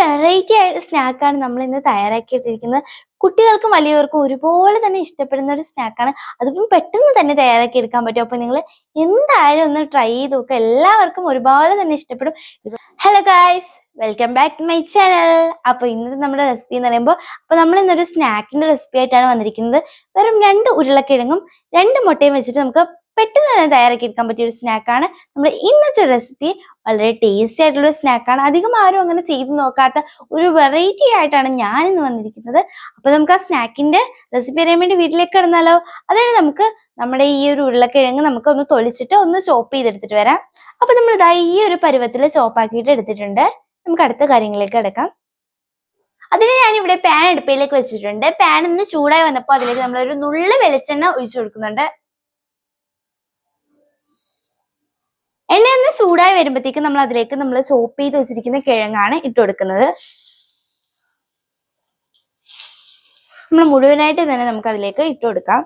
Variety ആയ സ്നാക്കാണ് നമ്മൾ ഇന്ന് തയ്യാറാക്കിയിട്ടിരിക്കുന്നത്. കുട്ടികൾക്കും വലിയവർക്കും ഒരുപോലെ തന്നെ ഇഷ്ടപ്പെടുന്ന ഒരു സ്നാക്കാണ് അതിപ്പം പെട്ടെന്ന് തന്നെ തയ്യാറാക്കി എടുക്കാൻ പറ്റും. അപ്പൊ നിങ്ങൾ എന്തായാലും ഒന്ന് ട്രൈ ചെയ്ത് നോക്കുക എല്ലാവർക്കും ഒരുപാട് തന്നെ ഇഷ്ടപ്പെടും. Hello guys welcome back to my channel അപ്പൊ ഇന്നത്തെ നമ്മുടെ റെസിപ്പി എന്ന് പറയുമ്പോൾ അപ്പൊ നമ്മൾ ഇന്നൊരു സ്നാക്കിന്റെ റെസിപ്പി ആയിട്ടാണ് വന്നിരിക്കുന്നത്. വെറും രണ്ട് ഉരുളക്കിഴങ്ങും രണ്ട് മുട്ടയും വെച്ചിട്ട് നമുക്ക് പെട്ടെന്ന് തന്നെ തയ്യാറാക്കി എടുക്കാൻ പറ്റിയ ഒരു സ്നാക്കാണ് നമ്മുടെ ഇന്നത്തെ റെസിപ്പി വളരെ ടേസ്റ്റി ആയിട്ടുള്ള ഒരു സ്നാക്കാണ് അധികം ആരും അങ്ങനെ ചെയ്ത് നോക്കാത്ത ഒരു വെറൈറ്റി ആയിട്ടാണ് ഞാൻ ഇന്ന് വന്നിരിക്കുന്നത്. അപ്പൊ നമുക്ക് ആ സ്നാക്കിന്റെ റെസിപ്പി അറിയാൻ വേണ്ടി വീട്ടിലേക്ക് കിടന്നാലോ? അതായത് നമുക്ക് നമ്മുടെ ഈ ഒരു ഉരുളക്കിഴങ്ങ് നമുക്ക് ഒന്ന് തൊളിച്ചിട്ട് ഒന്ന് ചോപ്പ് ചെയ്തെടുത്തിട്ട് വരാം. അപ്പൊ നമ്മൾ ഇതാ ഈ ഒരു പരുവത്തിൽ ചോപ്പാക്കിയിട്ട് എടുത്തിട്ടുണ്ട്. നമുക്ക് അടുത്ത കാര്യങ്ങളിലേക്ക് എടുക്കാം അതിന് ഞാൻ ഇവിടെ പാൻ അടുപ്പയിലേക്ക് വെച്ചിട്ടുണ്ട്. പാൻ ഒന്ന് ചൂടായി വന്നപ്പോൾ അതിലേക്ക് നമ്മൾ ഒരു നുള്ള വെളിച്ചെണ്ണ ഒഴിച്ചു കൊടുക്കുന്നുണ്ട്. എണ്ണ ഒന്ന് ചൂടായി വരുമ്പോഴത്തേക്ക് നമ്മൾ അതിലേക്ക് നമ്മൾ ചോപ്പ് ചെയ്ത് വെച്ചിരിക്കുന്ന കിഴങ്ങാണ് ഇട്ട് കൊടുക്കുന്നത്. നമ്മൾ മുഴുവനായിട്ട് തന്നെ നമുക്ക് അതിലേക്ക് ഇട്ട് കൊടുക്കാം.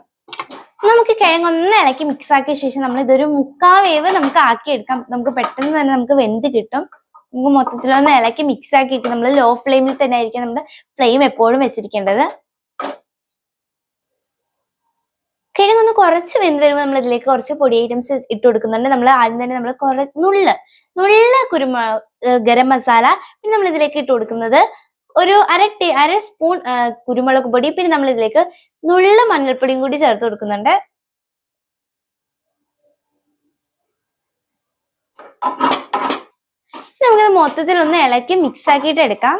നമുക്ക് കിഴങ്ങ് ഒന്ന് ഇളക്കി മിക്സ് ആക്കിയ ശേഷം നമ്മൾ ഇതൊരു മുക്കാ വേവ് നമുക്ക് ആക്കിയെടുക്കാം. നമുക്ക് പെട്ടെന്ന് തന്നെ നമുക്ക് വെന്ത് കിട്ടും. നമുക്ക് മൊത്തത്തിലൊന്ന് ഇളക്കി മിക്സ് ആക്കിയിട്ട് നമ്മൾ ലോ ഫ്ലെയിമിൽ തന്നെ ആയിരിക്കും നമ്മൾ ഫ്ലെയിം എപ്പോഴും വെച്ചിരിക്കേണ്ടത്. കിഴങ്ങൊന്ന് കുറച്ച് വെന്ത് വരുമ്പോൾ നമ്മൾ ഇതിലേക്ക് കുറച്ച് പൊടി ഐറ്റംസ് ഇട്ട് കൊടുക്കുന്നുണ്ട്. നമ്മൾ ആദ്യം തന്നെ നമ്മൾ കുറ നുള്ള് നുള്ള കുരുമുളക് ഗരം മസാല പിന്നെ നമ്മൾ ഇതിലേക്ക് ഇട്ട് കൊടുക്കുന്നത് ഒരു അര ടീ അര സ്പൂൺ കുരുമുളക് പൊടി പിന്നെ നമ്മൾ ഇതിലേക്ക് നുള്ള മഞ്ഞൾപ്പൊടിയും കൂടി ചേർത്ത് കൊടുക്കുന്നുണ്ട്. നമുക്കത് മൊത്തത്തിൽ ഒന്ന് ഇളക്കി മിക്സ് ആക്കിയിട്ട് എടുക്കാം.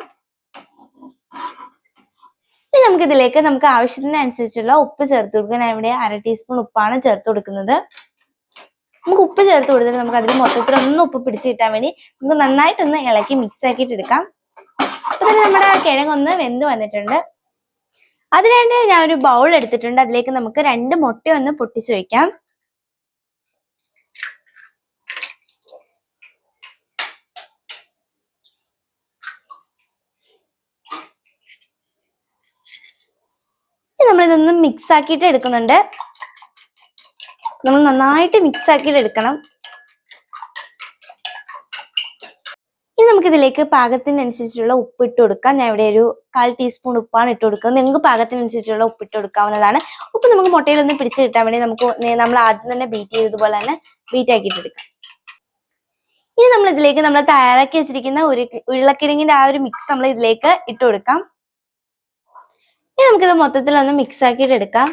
നമുക്ക് ഇതിലേക്ക് നമുക്ക് ആവശ്യത്തിനനുസരിച്ചുള്ള ഉപ്പ് ചേർത്ത് കൊടുക്കാൻ ഇവിടെ അര ടീസ്പൂൺ ഉപ്പാണ് ചേർത്ത് കൊടുക്കുന്നത്. നമുക്ക് ഉപ്പ് ചേർത്ത് കൊടുത്തിട്ട് നമുക്ക് അതിൽ മൊത്തത്തിൽ ഒന്ന് ഉപ്പ് പിടിച്ച് കിട്ടാൻ വേണ്ടി നമുക്ക് നന്നായിട്ടൊന്ന് ഇളക്കി മിക്സ് ആക്കിയിട്ട് എടുക്കാം. അപ്പൊ തന്നെ നമ്മുടെ കിഴങ്ങൊന്ന് വെന്ത് വന്നിട്ടുണ്ട്. അതിനാണ് ഞാൻ ഒരു ബൗൾ എടുത്തിട്ടുണ്ട്. അതിലേക്ക് നമുക്ക് രണ്ട് മുട്ടയൊന്ന് പൊട്ടിച്ചു വയ്ക്കാം നമ്മൾ ഇതൊന്ന് മിക്സ് ആക്കിയിട്ട് എടുക്കുന്നുണ്ട്. നമ്മൾ നന്നായിട്ട് മിക്സ് ആക്കിയിട്ട് എടുക്കണം. ഇനി നമുക്കിതിലേക്ക് പാകത്തിനനുസരിച്ചുള്ള ഉപ്പ് ഇട്ട് കൊടുക്കാം. ഞാൻ ഇവിടെ ഒരു കാൽ ടീസ്പൂൺ ഉപ്പാണ് ഇട്ട് കൊടുക്കുന്നത്. നിങ്ങൾക്ക് പാകത്തിനനുസരിച്ചുള്ള ഉപ്പ് ഇട്ട് കൊടുക്കാവുന്നതാണ്. ഉപ്പ് നമുക്ക് മുട്ടയിലൊന്ന് പിടിച്ച് കിട്ടാൻ വേണ്ടി നമുക്ക് നമ്മൾ ആദ്യം തന്നെ ബീറ്റ് ചെയ്തതുപോലെ തന്നെ ബീറ്റ് ആക്കിയിട്ട് എടുക്കാം. ഇനി നമ്മൾ ഇതിലേക്ക് നമ്മൾ തയ്യാറാക്കി വെച്ചിരിക്കുന്ന ഒരു ഉരുളക്കിഴങ്ങിന്റെ ആ ഒരു മിക്സ് നമ്മൾ ഇതിലേക്ക് ഇട്ട് കൊടുക്കാം. ഇനി നമുക്കിത് മൊത്തത്തിൽ ഒന്ന് മിക്സ് ആക്കിയിട്ട് എടുക്കാം.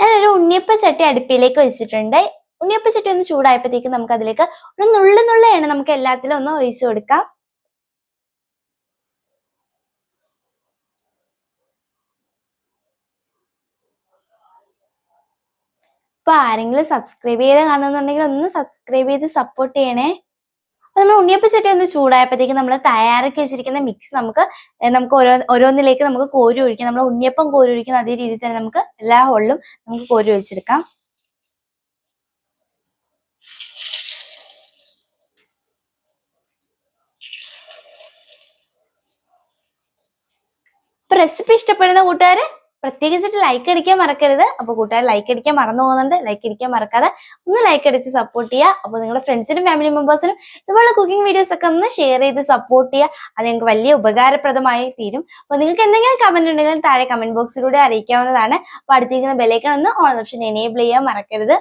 ഞാനൊരു ഉണ്ണിയപ്പ ചട്ടി അടുപ്പിലേക്ക് വെച്ചിട്ടുണ്ട്. ഉണ്ണിയപ്പ ചട്ടി ഒന്ന് ചൂടായപ്പോഴത്തേക്ക് നമുക്ക് അതിലേക്ക് ഒരു നുള്ളു നുള്ളയാണ് നമുക്ക് എല്ലാത്തിലും ഒന്ന് ഒഴിച്ചു കൊടുക്കാം. അപ്പൊ ആരെങ്കിലും സബ്സ്ക്രൈബ് ചെയ്ത് കാണുന്നുണ്ടെങ്കിൽ ഒന്ന് സബ്സ്ക്രൈബ് ചെയ്ത് സപ്പോർട്ട് ചെയ്യണേ. അപ്പൊ നമ്മൾ ഉണ്ണിയപ്പച്ചട്ടി ഒന്ന് ചൂടായപ്പോഴത്തേക്ക് നമ്മൾ തയ്യാറാക്കി വെച്ചിരിക്കുന്ന മിക്സ് നമുക്ക് നമുക്ക് ഓരോ ഓരോന്നിലേക്ക് നമുക്ക് കോരി ഒഴിക്കാം. നമ്മൾ ഉണ്ണിയപ്പം കോരി ഒഴിക്കുന്ന അതേ രീതിയിൽ തന്നെ നമുക്ക് എല്ലാ ഹോളിലും നമുക്ക് കോരി ഒഴിച്ചെടുക്കാം. റെസിപ്പി ഇഷ്ടപ്പെടുന്ന കൂട്ടുകാര് പ്രത്യേകിച്ചിട്ട് ലൈക്ക് അടിക്കാൻ മറക്കരുത്. അപ്പൊ കൂട്ടുകാർ ലൈക്ക് അടിക്കാൻ മറന്നു പോകുന്നുണ്ട്. ലൈക്ക് അടിക്കാൻ മറക്കാതെ ഒന്ന് ലൈക്ക് അടിച്ച് സപ്പോർട്ട് ചെയ്യുക. അപ്പൊ നിങ്ങളുടെ ഫ്രണ്ട്സിനും ഫാമിലി മെമ്പേഴ്സിനും ഇതുപോലെ കുക്കിംഗ് വീഡിയോസ് ഒക്കെ ഒന്ന് ഷെയർ ചെയ്ത് സപ്പോർട്ട് ചെയ്യുക. അത് നിങ്ങൾക്ക് വലിയ ഉപകാരപ്രദമായി തീരും. അപ്പൊ നിങ്ങൾക്ക് എന്തെങ്കിലും കമന്റ് ഉണ്ടെങ്കിൽ താഴെ കമന്റ് ബോക്സിലൂടെ അറിയിക്കാവുന്നതാണ്. അപ്പൊ അടുത്തിരിക്കുന്ന ബെലൈക്കൺ ഒന്ന് ഓൺ ഓപ്ഷൻ എനേബിൾ ചെയ്യാൻ മറക്കരുത്.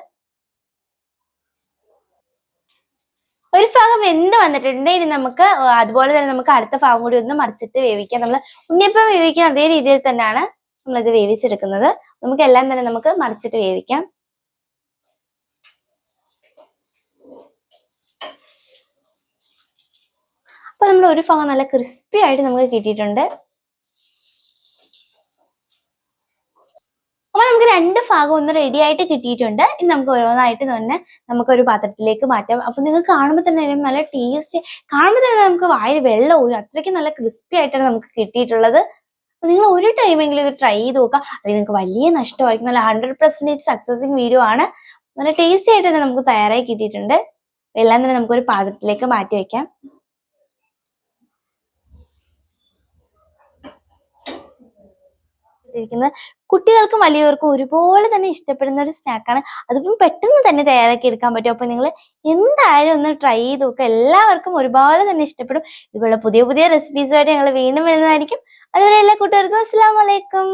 ഒരു ഭാഗം എന്ത് വന്നിട്ടുണ്ട്? ഇനി നമുക്ക് അതുപോലെ തന്നെ നമുക്ക് അടുത്ത ഭാഗം കൂടി ഒന്ന് മറിച്ചിട്ട് വേവിക്കാം. നമ്മൾ ഉണ്ണിയപ്പം വേവിക്കാം അതേ രീതിയിൽ തന്നെയാണ്. നമ്മളിത് വേവിച്ചെടുക്കുന്നത്. നമുക്ക് എല്ലാം തന്നെ നമുക്ക് മറിച്ചിട്ട് വേവിക്കാം. അപ്പൊ നമ്മൾ ഒരു ഭാഗം നല്ല ക്രിസ്പി ആയിട്ട് നമുക്ക് കിട്ടിയിട്ടുണ്ട്. അപ്പൊ നമുക്ക് രണ്ട് ഭാഗം ഒന്ന് റെഡി ആയിട്ട് കിട്ടിയിട്ടുണ്ട്. ഇനി നമുക്ക് ഓരോന്നായിട്ട് തന്നെ നമുക്ക് ഒരു പാത്രത്തിലേക്ക് മാറ്റാം. അപ്പൊ നിങ്ങൾ കാണുമ്പോൾ തന്നെ നല്ല ടേസ്റ്റ് കാണുമ്പോൾ തന്നെ നമുക്ക് വായിൽ വെള്ളം ഊരും. അത്രയ്ക്ക് നല്ല ക്രിസ്പി ആയിട്ടാണ് നമുക്ക് കിട്ടിയിട്ടുള്ളത്. നിങ്ങൾ ഒരു ടൈമെങ്കിലും ഇത് ട്രൈ ചെയ്ത് നോക്കുക. അല്ലെങ്കിൽ നിങ്ങൾക്ക് വലിയ നഷ്ടമായിരിക്കും. നല്ല ഹൺഡ്രഡ് പെർസെന്റേജ് സക്സസിങ് വീഡിയോ ആണ്. നല്ല ടേസ്റ്റി ആയിട്ട് തന്നെ നമുക്ക് തയ്യാറായി കിട്ടിയിട്ടുണ്ട്. എല്ലാം തന്നെ നമുക്കൊരു പാത്രത്തിലേക്ക് മാറ്റി വെക്കാം. കുട്ടികൾക്കും വലിയവർക്കും ഒരുപോലെ തന്നെ ഇഷ്ടപ്പെടുന്ന ഒരു സ്നാക്കാണ് അതിപ്പം പെട്ടെന്ന് തന്നെ തയ്യാറാക്കി എടുക്കാൻ പറ്റും. അപ്പൊ നിങ്ങൾ എന്തായാലും ഒന്ന് ട്രൈ ചെയ്ത് നോക്കുക. എല്ലാവർക്കും ഒരുപോലെ തന്നെ ഇഷ്ടപ്പെടും. ഇതുപോലെ പുതിയ പുതിയ റെസിപ്പീസുമായിട്ട് ഞങ്ങൾ വീണ്ടും വരുന്നതായിരിക്കും. அதுவரை எல்லா கூட்டம் இருக்கும். அஸ்லாம் வலைக்கம்